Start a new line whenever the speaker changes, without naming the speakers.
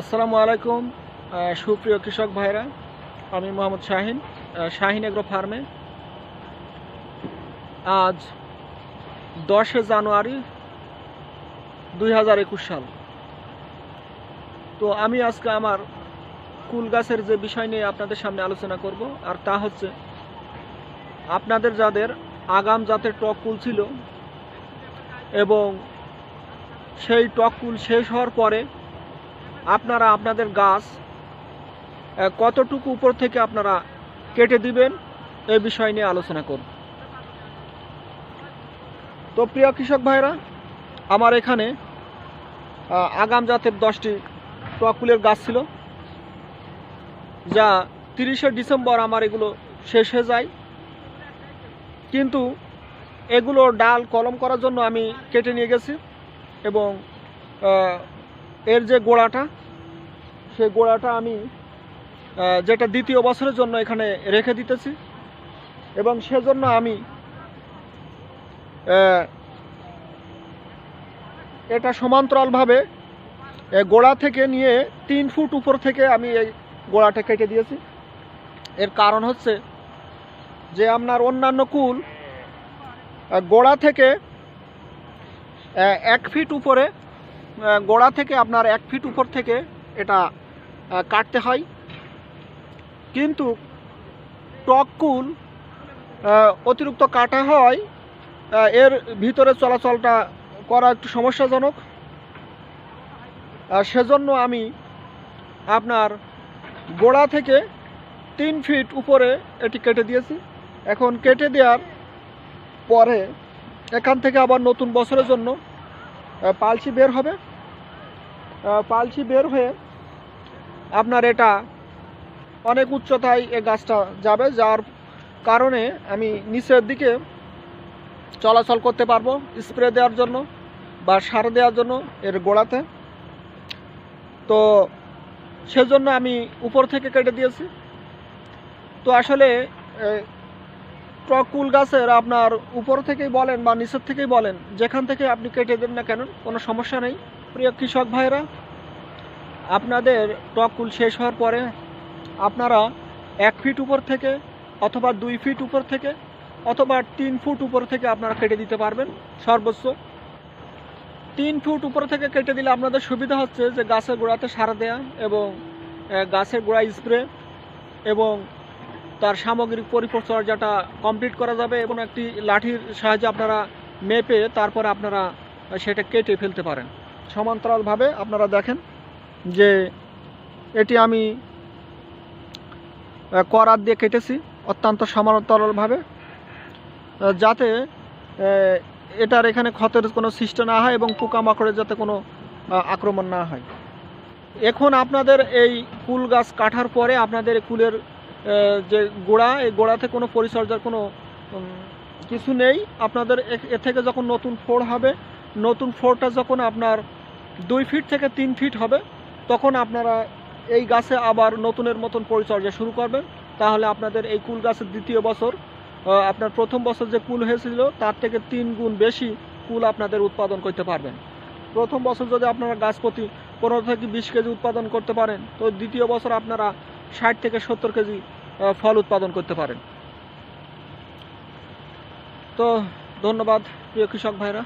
আসসালামু আলাইকুম সুপ্রিয় কৃষক ভাইরা। আমি মোহাম্মদ শাহিন শাহিন এগ্রো ফার্মে। আজ দশে জানুয়ারি দুই হাজার একুশ সাল। তো আমি আজকে আমার কুল গাছের যে বিষয় নিয়ে আপনাদের সামনে আলোচনা করব, আর তা হচ্ছে আপনাদের যাদের আগাম জাতের টক কুল ছিল এবং সেই টক কুল শেষ হওয়ার পরে আপনারা আপনাদের গাছ কতটুকু উপর থেকে আপনারা কেটে দিবেন এই বিষয় নিয়ে আলোচনা করব। তো প্রিয় কৃষক ভাইরা, আমার এখানে আগাম জাতের দশটি টকুলের গাছ ছিল, যা তিরিশে ডিসেম্বর আমার এগুলো শেষ হয়ে যায়। কিন্তু এগুলো ডাল কলম করার জন্য আমি কেটে নিয়ে গেছি এবং এর যে গোড়াটা, সেই গোড়াটা আমি যেটা দ্বিতীয় বছরের জন্য এখানে রেখে দিতেছি এবং সেজন্য আমি এটা সমান্তরালভাবে গোড়া থেকে নিয়ে তিন ফুট উপর থেকে আমি এই গোড়াটা কেটে দিয়েছি। এর কারণ হচ্ছে যে আপনার অন্যান্য কুল গোড়া থেকে এক ফিট উপরে গোড়া থেকে আপনার এক ফিট উপর থেকে এটা কাটতে হয়। কিন্তু টক কুল অতিরিক্ত কাটা হয় এর ভিতরে চলাচলটা করা একটু সমস্যাজনক। সেজন্য আমি আপনার গোড়া থেকে তিন ফিট উপরে এটি কেটে দিয়েছি। এখন কেটে দেওয়ার পরে এখান থেকে আবার নতুন বছরের জন্য পালসি বের হবে। পালসি বের হয়ে আপনার এটা অনেক উচ্চতায় এ গাছটা যাবে, যার কারণে আমি নিচের দিকে চলাচল করতে পারব স্প্রে দেওয়ার জন্য বা সার দেওয়ার জন্য এর গোড়াতে। তো সেজন্য আমি উপর থেকে কেটে দিয়েছি। তো আসলে কুল গাছের আপনার উপর থেকেই বলেন বা নিচের থেকেই বলেন, যেখান থেকে আপনি কেটে দেন না কেন, কোনো সমস্যা নেই। প্রিয় কৃষক ভাইরা আপনাদের কুল শেষ হওয়ার পরে আপনারা এক ফিট উপর থেকে অথবা দুই ফিট উপর থেকে অথবা তিন ফুট উপর থেকে আপনারা কেটে দিতে পারবেন, সর্বোচ্চ। তিন ফুট উপর থেকে কেটে দিলে আপনাদের সুবিধা হচ্ছে যে গাছের গোড়াতে সার দেয়া এবং গাছের গোড়া স্প্রে এবং তার সামগ্রিক পরিচর্যাটা কমপ্লিট করা যাবে এবং একটি লাঠির সাহায্যে আপনারা মেপে তারপরে আপনারা সেটা কেটে ফেলতে পারেন। সমান্তরালভাবে আপনারা দেখেন যে এটি আমি করার দিয়ে কেটেছি অত্যন্ত সমান্তরালভাবে যাতে এটার এখানে ক্ষতের কোনো সৃষ্টি না হয় এবং পোকামাকড়ের যাতে কোনো আক্রমণ না হয়। এখন আপনাদের এই কুল গাছ কাটার পরে আপনাদের কুলের যে গোড়া, এই গোড়াতে কোনো পরিচর্যার কোনো কিছু নেই। আপনাদের এ- থেকে যখন নতুন ফোর হবে, নতুন ফোরটা যখন আপনার দুই ফিট থেকে তিন ফিট হবে, তখন আপনারা এই গাছে আবার নতুনের মতন পরিচর্যা শুরু করবেন। তাহলে আপনাদের এই কুল গাছের দ্বিতীয় বছর আপনার প্রথম বছর যে কুল হয়েছিল, তার থেকে তিন গুণ বেশি কুল আপনাদের উৎপাদন করতে পারবেন। প্রথম বছর যদি আপনারা গাছ প্রতি পনেরো থেকে বিশ কেজি উৎপাদন করতে পারেন, তো দ্বিতীয় বছর আপনারা ষাট থেকে সত্তর কেজি ফল উৎপাদন করতে পারেন। তো ধন্যবাদ প্রিয় কৃষক ভাইরা।